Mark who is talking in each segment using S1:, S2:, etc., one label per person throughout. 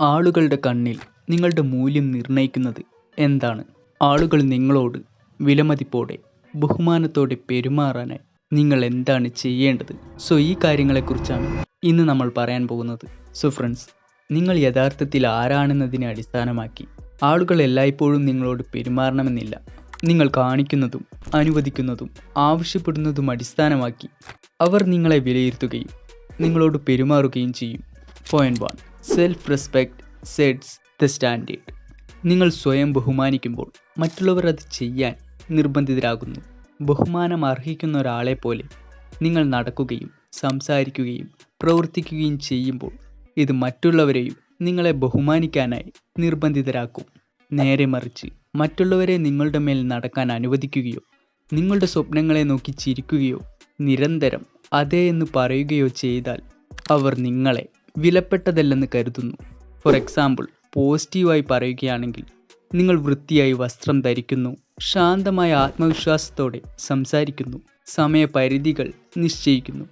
S1: ആളുകളുടെ കണ്ണിൽ നിങ്ങളുടെ മൂല്യം നിർണയിക്കുന്നത് എന്താണ്? ആളുകൾ നിങ്ങളോട് വിലമതിപ്പോടെ ബഹുമാനത്തോടെ പെരുമാറാനായി നിങ്ങൾ എന്താണ് ചെയ്യേണ്ടത്? സോ ഈ കാര്യങ്ങളെക്കുറിച്ചാണ് ഇന്ന് നമ്മൾ പറയാൻ പോകുന്നത്. സോ ഫ്രണ്ട്സ് നിങ്ങൾ യഥാർത്ഥത്തിൽ ആരാണെന്നതിനെ അടിസ്ഥാനമാക്കി ആളുകൾ എല്ലായ്പ്പോഴും നിങ്ങളോട് പെരുമാറണമെന്നില്ല. നിങ്ങൾ കാണിക്കുന്നതും അനുവദിക്കുന്നതും ആവശ്യപ്പെടുന്നതും അടിസ്ഥാനമാക്കി അവർ നിങ്ങളെ വിലയിരുത്തുകയും നിങ്ങളോട് പെരുമാറുകയും ചെയ്യും. Point one self respect sets the standard നിങ്ങൾ സ്വയം ബഹുമാനിക്കുമ്പോൾ മറ്റുള്ളവർ അത് ചെയ്യാൻ നിർബന്ധിതരാകുന്നു. ബഹുമാനം അർഹിക്കുന്ന ഒരാളെ പോലെ നിങ്ങൾ നടക്കുകയും സംസാരിക്കുകയും പ്രവർത്തിക്കുകയും ചെയ്യുമ്പോൾ ഇത് മറ്റുള്ളവരെയും നിങ്ങളെ ബഹുമാനിക്കാനായി നിർബന്ധിതരാക്കും. നേരെ മറിച്ച് മറ്റുള്ളവരെ നിങ്ങളുടെ മേൽ നടക്കാൻ അനുവദിക്കുകയോ നിങ്ങളുടെ സ്വപ്നങ്ങളെ നോക്കി ചിരിക്കുകയോ നിരന്തരം അതേ എന്ന് പറയുകയോ ചെയ്താൽ അവർ നിങ്ങളെ വിലപ്പെട്ടതല്ലെന്ന് കരുതുന്നു. ഫോർ എക്സാമ്പിൾ പോസിറ്റീവായി പറയുകയാണെങ്കിൽ നിങ്ങൾ വൃത്തിയായി വസ്ത്രം ധരിക്കുന്നു ശാന്തമായ ആത്മവിശ്വാസത്തോടെ സംസാരിക്കുന്നു സമയപരിധികൾ നിശ്ചയിക്കുന്നു.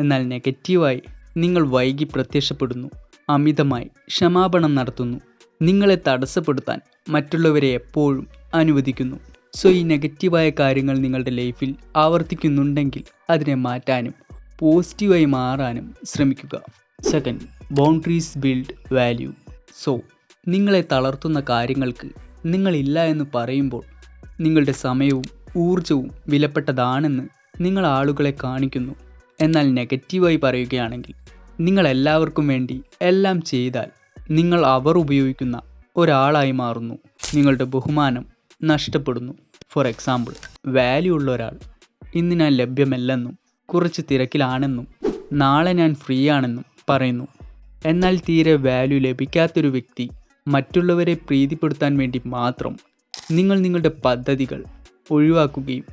S1: എന്നാൽ നെഗറ്റീവായി നിങ്ങൾ വൈകി പ്രത്യക്ഷപ്പെടുന്നു അമിതമായി ക്ഷമാപണം നടത്തുന്നു നിങ്ങളെ തടസ്സപ്പെടുത്താൻ മറ്റുള്ളവരെ എപ്പോഴും അനുവദിക്കുന്നു. സോ ഈ നെഗറ്റീവായ കാര്യങ്ങൾ നിങ്ങളുടെ ലൈഫിൽ ആവർത്തിക്കുന്നുണ്ടെങ്കിൽ അതിനെ മാറ്റാനും പോസിറ്റീവായി മാറാനും ശ്രമിക്കുക. Second boundaries build value. So നിങ്ങളെ തളർത്തുന്ന കാര്യങ്ങൾക്ക് നിങ്ങളില്ല എന്ന് പറയുമ്പോൾ നിങ്ങളുടെ സമയവും ഊർജവും വിലപ്പെട്ടതാണെന്ന് നിങ്ങൾ ആളുകളെ കാണിക്കുന്നു. എന്നാൽ നെഗറ്റീവായി പറയുകയാണെങ്കിൽ നിങ്ങൾ എല്ലാവർക്കും വേണ്ടി എല്ലാം ചെയ്താൽ നിങ്ങൾ അവർ ഉപയോഗിക്കുന്ന ഒരാളായി മാറുന്നു. നിങ്ങളുടെ ബഹുമാനം നഷ്ടപ്പെടുന്നു. ഫോർ എക്സാമ്പിൾ വാല്യൂ ഉള്ള ഒരാൾ ഇന്ന് ഞാൻ ലഭ്യമല്ലെന്നും കുറച്ച് തിരക്കിലാണെന്നും നാളെ ഞാൻ ഫ്രീ ആണെന്നും പറയുന്നു. എന്നാൽ തീരെ വാല്യൂ ലഭിക്കാത്തൊരു വ്യക്തി മറ്റുള്ളവരെ പ്രീതിപ്പെടുത്താൻ വേണ്ടി മാത്രം നിങ്ങൾ നിങ്ങളുടെ പദ്ധതികൾ ഒഴിവാക്കുകയും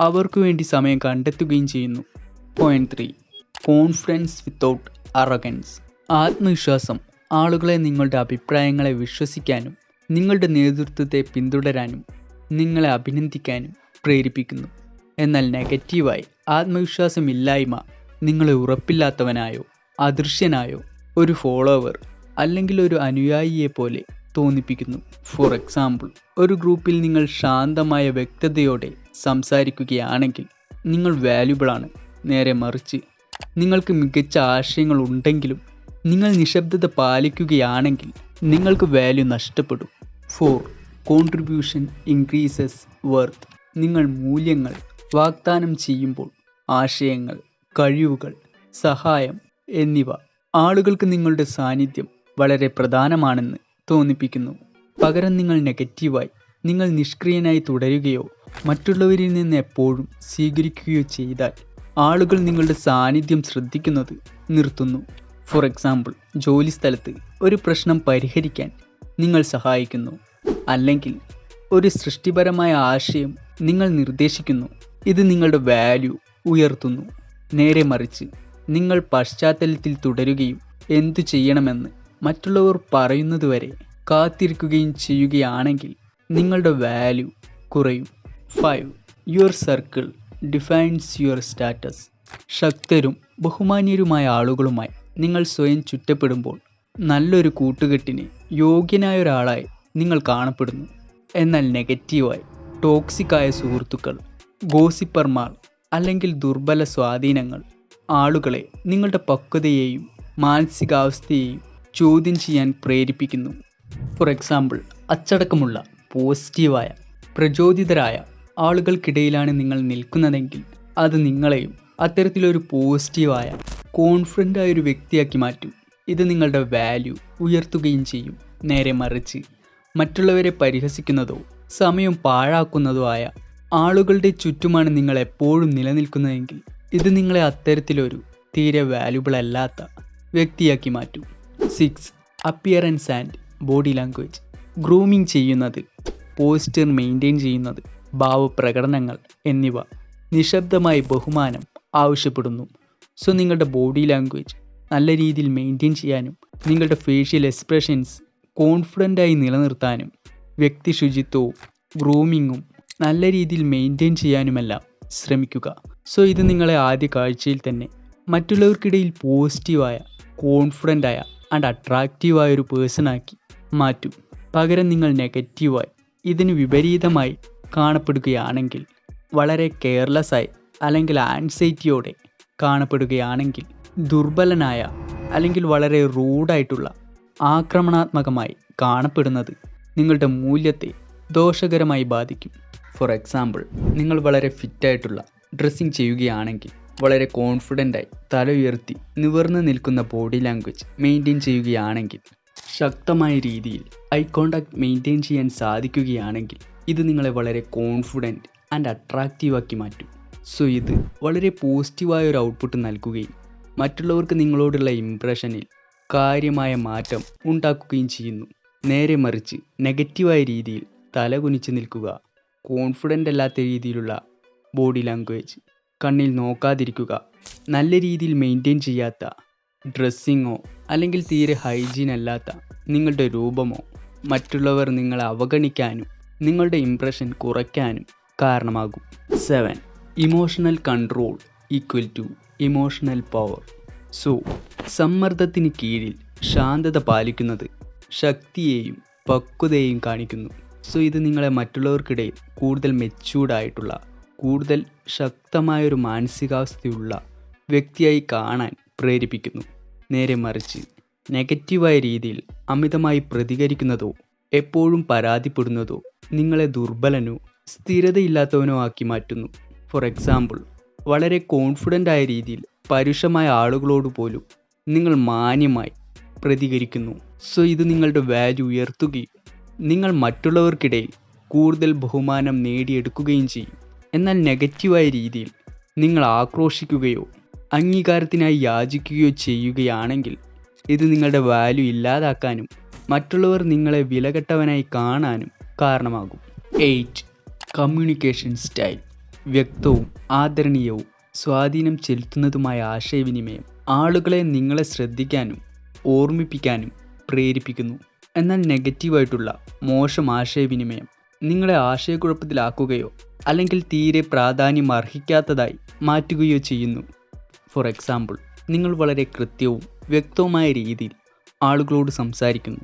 S1: അവർക്ക് വേണ്ടി സമയം കണ്ടെത്തുകയും ചെയ്യുന്നു. Point three confidence without arrogance ആത്മവിശ്വാസം ആളുകളെ നിങ്ങളുടെ അഭിപ്രായങ്ങളെ വിശ്വസിക്കാനും നിങ്ങളുടെ നേതൃത്വത്തെ പിന്തുടരാനും നിങ്ങളെ അഭിനന്ദിക്കാനും പ്രേരിപ്പിക്കുന്നു. എന്നാൽ നെഗറ്റീവായി ആത്മവിശ്വാസമില്ലായ്മ നിങ്ങളെ ഉറപ്പില്ലാത്തവനായോ അദൃശ്യനായോ ഒരു ഫോളോവർ അല്ലെങ്കിൽ ഒരു അനുയായിയെ പോലെ തോന്നിപ്പിക്കുന്നു. ഫോർ എക്സാമ്പിൾ ഒരു ഗ്രൂപ്പിൽ നിങ്ങൾ ശാന്തമായ വ്യക്തതയോടെ സംസാരിക്കുകയാണെങ്കിൽ നിങ്ങൾ വാല്യുബിളാണ് നേരെ മറിച്ച് നിങ്ങൾക്ക് മികച്ച ആശയങ്ങൾ ഉണ്ടെങ്കിലും നിങ്ങൾ നിശബ്ദത പാലിക്കുകയാണെങ്കിൽ നിങ്ങൾക്ക് വാല്യൂ നഷ്ടപ്പെടും. ഫോർ കോൺട്രിബ്യൂഷൻ ഇൻക്രീസസ് വർത്ത് നിങ്ങൾ മൂല്യങ്ങൾ വാഗ്ദാനം ചെയ്യുമ്പോൾ ആശയങ്ങൾ കഴിവുകൾ സഹായം എന്നിവ ആളുകൾക്ക് നിങ്ങളുടെ സാന്നിധ്യം വളരെ പ്രധാനമാണെന്ന് തോന്നിപ്പിക്കുന്നു. പകരം നിങ്ങൾ നെഗറ്റീവായി നിങ്ങൾ നിഷ്ക്രിയനായി തുടരുകയോ മറ്റുള്ളവരിൽ നിന്ന് എപ്പോഴും സ്വീകരിക്കുകയോ ചെയ്താൽ ആളുകൾ നിങ്ങളുടെ സാന്നിധ്യം ശ്രദ്ധിക്കുന്നത് നിർത്തുന്നു. ഫോർ എക്സാമ്പിൾ ജോലി സ്ഥലത്ത് ഒരു പ്രശ്നം പരിഹരിക്കാൻ നിങ്ങൾ സഹായിക്കുന്നു. അല്ലെങ്കിൽ ഒരു സൃഷ്ടിപരമായ ആശയം നിങ്ങൾ നിർദ്ദേശിക്കുന്നു. ഇത് നിങ്ങളുടെ വാല്യൂ ഉയർത്തുന്നു. നേരെ മറിച്ച് നിങ്ങൾ പശ്ചാത്തലത്തിൽ തുടരുകയും എന്തു ചെയ്യണമെന്ന് മറ്റുള്ളവർ പറയുന്നതുവരെ കാത്തിരിക്കുകയും ചെയ്യുകയാണെങ്കിൽ നിങ്ങളുടെ വാല്യൂ കുറയും. Five your circle defines your status ശക്തരും ബഹുമാന്യരുമായ ആളുകളുമായി നിങ്ങൾ സ്വയം ചുറ്റപ്പെടുമ്പോൾ നല്ലൊരു കൂട്ടുകെട്ടിന് യോഗ്യനായ ഒരാളായി നിങ്ങൾ കാണപ്പെടുന്നു. എന്നാൽ നെഗറ്റീവായി ടോക്സിക്കായ സുഹൃത്തുക്കൾ ഗോസിപ്പർമാർ അല്ലെങ്കിൽ ദുർബല സ്വാധീനങ്ങൾ ആളുകളെ നിങ്ങളുടെ പക്വതയെയും മാനസികാവസ്ഥയെയും ചോദ്യം ചെയ്യാൻ പ്രേരിപ്പിക്കുന്നു. ഫോർ എക്സാമ്പിൾ അച്ചടക്കമുള്ള പോസിറ്റീവായ പ്രചോദിതരായ ആളുകൾക്കിടയിലാണ് നിങ്ങൾ നിൽക്കുന്നതെങ്കിൽ അത് നിങ്ങളെയും അത്തരത്തിലൊരു പോസിറ്റീവായ കോൺഫിഡന്റ് ആയൊരു വ്യക്തിയാക്കി മാറ്റും. ഇത് നിങ്ങളുടെ വാല്യൂ ഉയർത്തുകയും ചെയ്യും. നേരെ മറിച്ച് മറ്റുള്ളവരെ പരിഹസിക്കുന്നതോ സമയം പാഴാക്കുന്നതോ ആയ ആളുകളുടെ ചുറ്റുമാണ് നിങ്ങൾ എപ്പോഴും നിലനിൽക്കുന്നതെങ്കിൽ ഇത് നിങ്ങളെ അത്തരത്തിലൊരു തീരെ വാല്യുബിൾ അല്ലാത്ത വ്യക്തിയാക്കി മാറ്റും. Six appearance and body language grooming ചെയ്യുന്നത് പോസ്റ്റർ മെയിന്റെയിൻ ചെയ്യുന്നത് ഭാവപ്രകടനങ്ങൾ എന്നിവ നിശബ്ദമായി ബഹുമാനം ആവശ്യപ്പെടുന്നു. സോ നിങ്ങളുടെ ബോഡി ലാംഗ്വേജ് നല്ല രീതിയിൽ മെയിന്റെയിൻ ചെയ്യാനും നിങ്ങളുടെ ഫേഷ്യൽ എക്സ്പ്രഷൻസ് കോൺഫിഡന്റായി നിലനിർത്താനും വ്യക്തി ശുചിത്വവും ഗ്രൂമിങ്ങും നല്ല രീതിയിൽ മെയിന്റെയിൻ ചെയ്യാനുമെല്ലാം ശ്രമിക്കുക. സോ ഇത് നിങ്ങളെ ആദ്യ കാഴ്ചയിൽ തന്നെ മറ്റുള്ളവർക്കിടയിൽ പോസിറ്റീവായ കോൺഫിഡന്റായ ആൻഡ് അട്രാക്റ്റീവായ ഒരു പേഴ്സണാക്കി മാറ്റും. പകരം നിങ്ങൾ നെഗറ്റീവായി ഇതിന് വിപരീതമായി കാണപ്പെടുകയാണെങ്കിൽ വളരെ കെയർലെസ്സായി അല്ലെങ്കിൽ ആൻസൈറ്റിയോടെ കാണപ്പെടുകയാണെങ്കിൽ ദുർബലനായ അല്ലെങ്കിൽ വളരെ റൂഡായിട്ടുള്ള ആക്രമണാത്മകമായി കാണപ്പെടുന്നത് നിങ്ങളുടെ മൂല്യത്തെ ദോഷകരമായി ബാധിക്കും. ഫോർ എക്സാമ്പിൾ നിങ്ങൾ വളരെ ഫിറ്റായിട്ടുള്ള ഡ്രസ്സിങ് ചെയ്യുകയാണെങ്കിൽ വളരെ കോൺഫിഡന്റായി തല ഉയർത്തി നിവർന്ന് നിൽക്കുന്ന ബോഡി ലാംഗ്വേജ് മെയിന്റെയിൻ ചെയ്യുകയാണെങ്കിൽ ശക്തമായ രീതിയിൽ ഐ കോണ്ടാക്ട് മെയിന്റെയിൻ ചെയ്യാൻ സാധിക്കുകയാണെങ്കിൽ ഇത് നിങ്ങളെ വളരെ കോൺഫിഡന്റ് ആൻഡ് അട്രാക്റ്റീവ് ആക്കി മാറ്റും. സോ ഇത് വളരെ പോസിറ്റീവായ ഒരു ഔട്ട്പുട്ട് നൽകുകയും മറ്റുള്ളവർക്ക് നിങ്ങളോടുള്ള ഇംപ്രഷനിൽ കാര്യമായ മാറ്റം ഉണ്ടാക്കുകയും ചെയ്യുന്നു. നേരെ മറിച്ച് നെഗറ്റീവായ രീതിയിൽ തല കുനിച്ച് നിൽക്കുക കോൺഫിഡന്റ് അല്ലാത്ത രീതിയിലുള്ള ബോഡി ലാംഗ്വേജ് കണ്ണിൽ നോക്കാതിരിക്കുക നല്ല രീതിയിൽ മെയിന്റെയിൻ ചെയ്യാത്ത ഡ്രസ്സിങ്ങോ അല്ലെങ്കിൽ തീരെ ഹൈജീൻ അല്ലാത്ത നിങ്ങളുടെ രൂപമോ മറ്റുള്ളവർ നിങ്ങളെ അവഗണിക്കാനും നിങ്ങളുടെ ഇംപ്രഷൻ കുറയ്ക്കാനും കാരണമാകും. Seven emotional control equal to emotional power so സമ്മർദ്ദത്തിന് കീഴിൽ ശാന്തത പാലിക്കുന്നത് ശക്തിയെയും പക്വതയെയും കാണിക്കുന്നു. സോ ഇത് നിങ്ങളെ മറ്റുള്ളവർക്കിടയിൽ കൂടുതൽ മെച്യൂർഡായിട്ടുള്ള കൂടുതൽ ശക്തമായൊരു മാനസികാവസ്ഥയുള്ള വ്യക്തിയായി കാണാൻ പ്രേരിപ്പിക്കുന്നു. നേരെ മറിച്ച് നെഗറ്റീവായ രീതിയിൽ അമിതമായി പ്രതികരിക്കുന്നതോ എപ്പോഴും പരാതിപ്പെടുന്നതോ നിങ്ങളെ ദുർബലനോ സ്ഥിരതയില്ലാത്തവനോ ആക്കി മാറ്റുന്നു. ഫോർ എക്സാമ്പിൾ വളരെ കോൺഫിഡന്റ് ആയ രീതിയിൽ പരുഷമായ ആളുകളോട് പോലും നിങ്ങൾ മാന്യമായി പ്രതികരിക്കുന്നു. സോ ഇത് നിങ്ങളുടെ വാല്യൂ ഉയർത്തുകയും നിങ്ങൾ മറ്റുള്ളവർക്കിടയിൽ കൂടുതൽ ബഹുമാനം നേടിയെടുക്കുകയും ചെയ്യും. എന്നാൽ നെഗറ്റീവായ രീതിയിൽ നിങ്ങൾ ആക്രോശിക്കുകയോ അംഗീകാരത്തിനായി യാചിക്കുകയോ ചെയ്യുകയാണെങ്കിൽ ഇത് നിങ്ങളുടെ വാല്യൂ ഇല്ലാതാക്കാനും മറ്റുള്ളവർ നിങ്ങളെ വിലകെട്ടവനായി കാണാനും കാരണമാകും. എയ്റ്റ് കമ്മ്യൂണിക്കേഷൻ സ്റ്റൈൽ വ്യക്തവും ആദരണീയവും സ്വാധീനം ചെലുത്തുന്നതുമായ ആശയവിനിമയം ആളുകളെ നിങ്ങളെ ശ്രദ്ധിക്കാനും ഓർമ്മിപ്പിക്കാനും പ്രേരിപ്പിക്കുന്നു. എന്നാൽ നെഗറ്റീവായിട്ടുള്ള മോശം ആശയവിനിമയം നിങ്ങളെ ആശയക്കുഴപ്പത്തിലാക്കുകയോ അല്ലെങ്കിൽ തീരെ പ്രാധാന്യം അർഹിക്കാത്തതായി മാറ്റുകയോ ചെയ്യുന്നു. ഫോർ എക്സാമ്പിൾ നിങ്ങൾ വളരെ കൃത്യവും വ്യക്തവുമായ രീതിയിൽ ആളുകളോട് സംസാരിക്കുന്നു.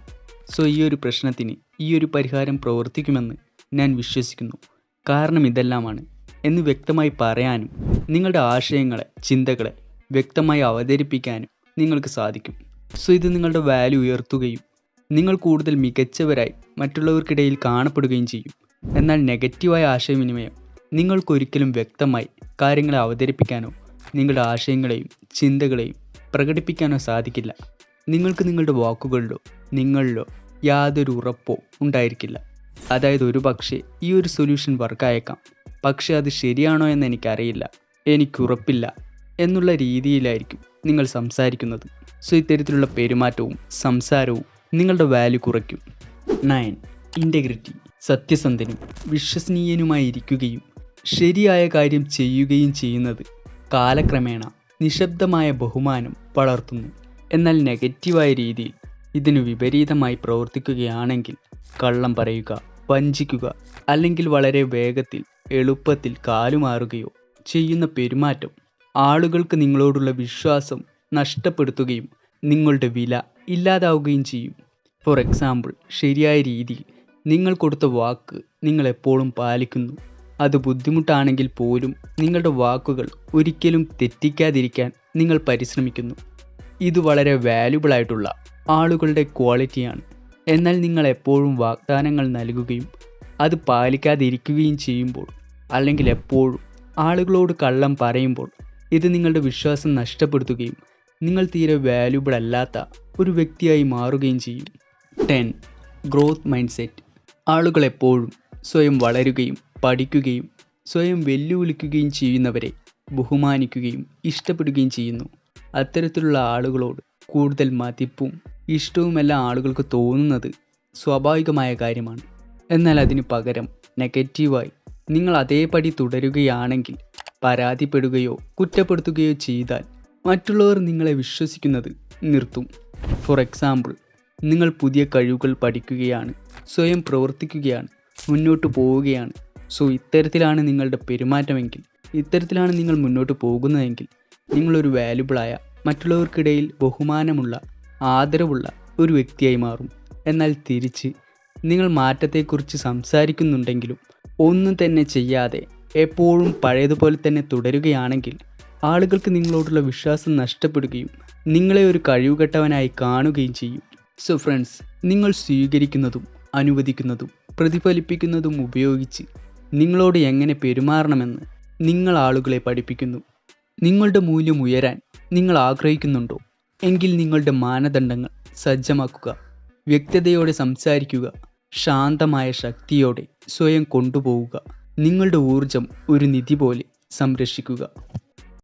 S1: സോ ഈ ഒരു പ്രശ്നത്തിന് ഈ ഒരു പരിഹാരം പ്രവർത്തിക്കുമെന്ന് ഞാൻ വിശ്വസിക്കുന്നു. കാരണം ഇതെല്ലാമാണ്. എന്ന് വ്യക്തമായി പറയാനും നിങ്ങളുടെ ആശയങ്ങളെ ചിന്തകളെ വ്യക്തമായി അവതരിപ്പിക്കാനും നിങ്ങൾക്ക് സാധിക്കും. സോ ഇത് നിങ്ങളുടെ വാല്യൂ ഉയർത്തുകയും നിങ്ങൾ കൂടുതൽ മികച്ചവരായി മറ്റുള്ളവർക്കിടയിൽ കാണപ്പെടുകയും ചെയ്യും. എന്നാൽ നെഗറ്റീവായ ആശയവിനിമയം നിങ്ങൾക്കൊരിക്കലും വ്യക്തമായി കാര്യങ്ങളെ അവതരിപ്പിക്കാനോ നിങ്ങളുടെ ആശയങ്ങളെയും ചിന്തകളെയും പ്രകടിപ്പിക്കാനോ സാധിക്കില്ല. നിങ്ങൾക്ക് നിങ്ങളുടെ വാക്കുകളിലോ നിങ്ങളിലോ യാതൊരു ഉറപ്പോ ഉണ്ടായിരിക്കില്ല. അതായത് ഒരു പക്ഷേ ഈ ഒരു സൊല്യൂഷൻ വർക്കായേക്കാം. പക്ഷേ അത് ശരിയാണോ എന്ന് എനിക്കറിയില്ല. എനിക്കുറപ്പില്ല എന്നുള്ള രീതിയിലായിരിക്കും നിങ്ങൾ സംസാരിക്കുന്നത്. സോ ഇത്തരത്തിലുള്ള പെരുമാറ്റവും സംസാരവും നിങ്ങളുടെ വാല്യൂ കുറയ്ക്കും. നയൻ ഇന്റഗ്രിറ്റി സത്യസന്ധനും വിശ്വസനീയനുമായിരിക്കുകയും ശരിയായ കാര്യം ചെയ്യുകയും ചെയ്യുന്നത് കാലക്രമേണ നിശബ്ദമായ ബഹുമാനം വളർത്തുന്നു. എന്നാൽ നെഗറ്റീവായ രീതിയിൽ ഇതിനു വിപരീതമായി പ്രവർത്തിക്കുകയാണെങ്കിൽ കള്ളം പറയുക വഞ്ചിക്കുക അല്ലെങ്കിൽ വളരെ വേഗത്തിൽ എളുപ്പത്തിൽ കാലുമാറുകയോ ചെയ്യുന്ന പെരുമാറ്റം ആളുകൾക്ക് നിങ്ങളോടുള്ള വിശ്വാസം നഷ്ടപ്പെടുത്തുകയും നിങ്ങളുടെ വില ഇല്ലാതാവുകയും ചെയ്യും. ഫോർ എക്സാമ്പിൾ ശരിയായ രീതിയിൽ നിങ്ങൾ കൊടുത്ത വാക്ക് നിങ്ങൾ എപ്പോഴും പാലിക്കുന്നു. അത് ബുദ്ധിമുട്ടാണെങ്കിൽ പോലും നിങ്ങളുടെ വാക്കുകൾ ഒരിക്കലും തെറ്റിക്കാതിരിക്കാൻ നിങ്ങൾ പരിശ്രമിക്കുന്നു. ഇത് വളരെ വാല്യുബിൾ ആയിട്ടുള്ള ആളുകളുടെ ക്വാളിറ്റിയാണ് എന്നാൽ നിങ്ങൾ എപ്പോഴും വാഗ്ദാനങ്ങൾ നൽകുകയും അത് പാലിക്കാതിരിക്കുകയും ചെയ്യുമ്പോൾ അല്ലെങ്കിൽ എപ്പോഴും ആളുകളോട് കള്ളം പറയുമ്പോൾ ഇത് നിങ്ങളുടെ വിശ്വാസം നഷ്ടപ്പെടുത്തുകയും നിങ്ങൾ തീരെ വാല്യൂബിൾ അല്ലാത്ത ഒരു വ്യക്തിയായി മാറുകയും ചെയ്യും. ടെൻ ഗ്രോത്ത് മൈൻഡ് സെറ്റ് ആളുകൾ എപ്പോഴും സ്വയം വളരുകയും പഠിക്കുകയും സ്വയം വെല്ലുവിളിക്കുകയും ചെയ്യുന്നവരെ ബഹുമാനിക്കുകയും ഇഷ്ടപ്പെടുകയും ചെയ്യുന്നു. അത്തരത്തിലുള്ള ആളുകളോട് കൂടുതൽ മതിപ്പും ഇഷ്ടവുമെല്ലാം ആളുകൾക്ക് തോന്നുന്നത് സ്വാഭാവികമായ കാര്യമാണ്. എന്നാൽ അതിന് പകരം നെഗറ്റീവായി നിങ്ങൾ അതേപടി തുടരുകയാണെങ്കിൽ പരാതിപ്പെടുകയോ കുറ്റപ്പെടുത്തുകയോ ചെയ്താൽ മറ്റുള്ളവർ നിങ്ങളെ വിശ്വസിക്കുന്നത് നിർത്തും. ഫോർ എക്സാമ്പിൾ നിങ്ങൾ പുതിയ കഴിവുകൾ പഠിക്കുകയാണ് സ്വയം പ്രവർത്തിക്കുകയാണ് മുന്നോട്ട് പോവുകയാണ്. സോ ഇത്തരത്തിലാണ് നിങ്ങളുടെ പെരുമാറ്റമെങ്കിൽ ഇത്തരത്തിലാണ് നിങ്ങൾ മുന്നോട്ട് പോകുന്നതെങ്കിൽ നിങ്ങളൊരു വാല്യുബിളായ മറ്റുള്ളവർക്കിടയിൽ ബഹുമാനമുള്ള ആദരവുള്ള ഒരു വ്യക്തിയായി മാറും. എന്നാൽ തിരിച്ച് നിങ്ങൾ മാറ്റത്തെക്കുറിച്ച് സംസാരിക്കുന്നുണ്ടെങ്കിലും ഒന്നും തന്നെ ചെയ്യാതെ എപ്പോഴും പഴയതുപോലെ തന്നെ തുടരുകയാണെങ്കിൽ ആളുകൾക്ക് നിങ്ങളോടുള്ള വിശ്വാസം നഷ്ടപ്പെടുകയും നിങ്ങളെ ഒരു കഴിവുകെട്ടവനായി കാണുകയും ചെയ്യും. സോ ഫ്രണ്ട്സ് നിങ്ങൾ സ്വീകരിക്കുന്നതും അനുവദിക്കുന്നതും പ്രതിഫലിപ്പിക്കുന്നതും ഉപയോഗിച്ച് നിങ്ങളോട് എങ്ങനെ പെരുമാറണമെന്ന് നിങ്ങൾ ആളുകളെ പഠിപ്പിക്കുന്നു. നിങ്ങളുടെ മൂല്യം ഉയരാൻ നിങ്ങൾ ആഗ്രഹിക്കുന്നുണ്ടോ? എങ്കിൽ നിങ്ങളുടെ മാനദണ്ഡങ്ങൾ സജ്ജമാക്കുക. വ്യക്തതയോടെ സംസാരിക്കുക. ശാന്തമായ ശക്തിയോടെ സ്വയം കൊണ്ടുപോവുക. നിങ്ങളുടെ ഊർജം ഒരു നിധി പോലെ സംരക്ഷിക്കുക.